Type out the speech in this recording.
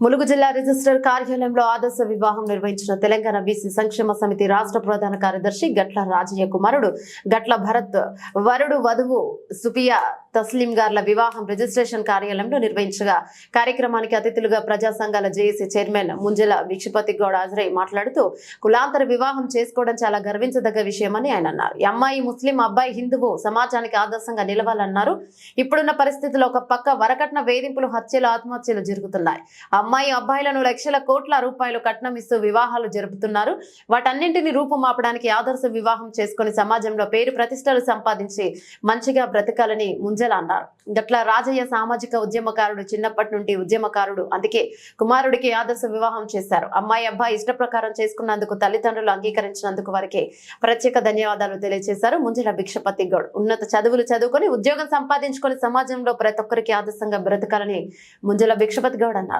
ములుగు జిల్లా రిజిస్టర్ కార్యాలయంలో ఆదర్శ వివాహం నిర్వహించిన తెలంగాణ బీసీ సంక్షేమ సమితి రాష్ట్ర ప్రధాన కార్యదర్శి గట్ల రాజయ్య కుమారుడు గట్ల భరత్ వరుడు వధువు సుపియా తస్లీం గార్ల వివాహం రిజిస్ట్రేషన్ కార్యాలయంలో నిర్వహించగా కార్యక్రమానికి అతిథులుగా ప్రజా సంఘాల జేఏసీ చైర్మన్ ముంజల విక్షపతి గౌడ్ హాజరై మాట్లాడుతూ కులాంతర వివాహం చేసుకోవడం చాలా గర్వించదగ్గ విషయమని ఆయన అన్నారు. అమ్మాయి ముస్లిం అబ్బాయి హిందువు సమాజానికి ఆదర్శంగా నిలవాలన్నారు. ఇప్పుడున్న పరిస్థితుల్లో ఒక పక్క వరకట్న వేధింపులు హత్యలు ఆత్మహత్యలు జరుగుతున్నాయి. అమ్మాయి అబ్బాయిలను లక్షల కోట్ల రూపాయలు కట్నం ఇస్తూ వివాహాలు జరుపుతున్నారు. వాటన్నింటినీ రూపుమాపడానికి ఆదర్శ వివాహం చేసుకుని సమాజంలో పేరు ప్రతిష్టలు సంపాదించి మంచిగా బ్రతకాలని ముంజల అన్నారు. గట్ల రాజయ్య సామాజిక ఉద్యమకారుడు చిన్నప్పటి నుండి ఉద్యమకారుడు. అందుకే కుమారుడికి ఆదర్శ వివాహం చేశారు. అమ్మాయి అబ్బాయి ఇష్ట ప్రకారం చేసుకున్నందుకు తల్లిదండ్రులు అంగీకరించినందుకు వారికి ప్రత్యేక ధన్యవాదాలు తెలియజేశారు ముంజల భిక్షపతి గౌడ్. ఉన్నత చదువులు చదువుకొని ఉద్యోగం సంపాదించుకొని సమాజంలో ప్రతి ఒక్కరికి ఆదర్శంగా బ్రతకాలని ముంజల భిక్షపతి గౌడ్ అన్నారు.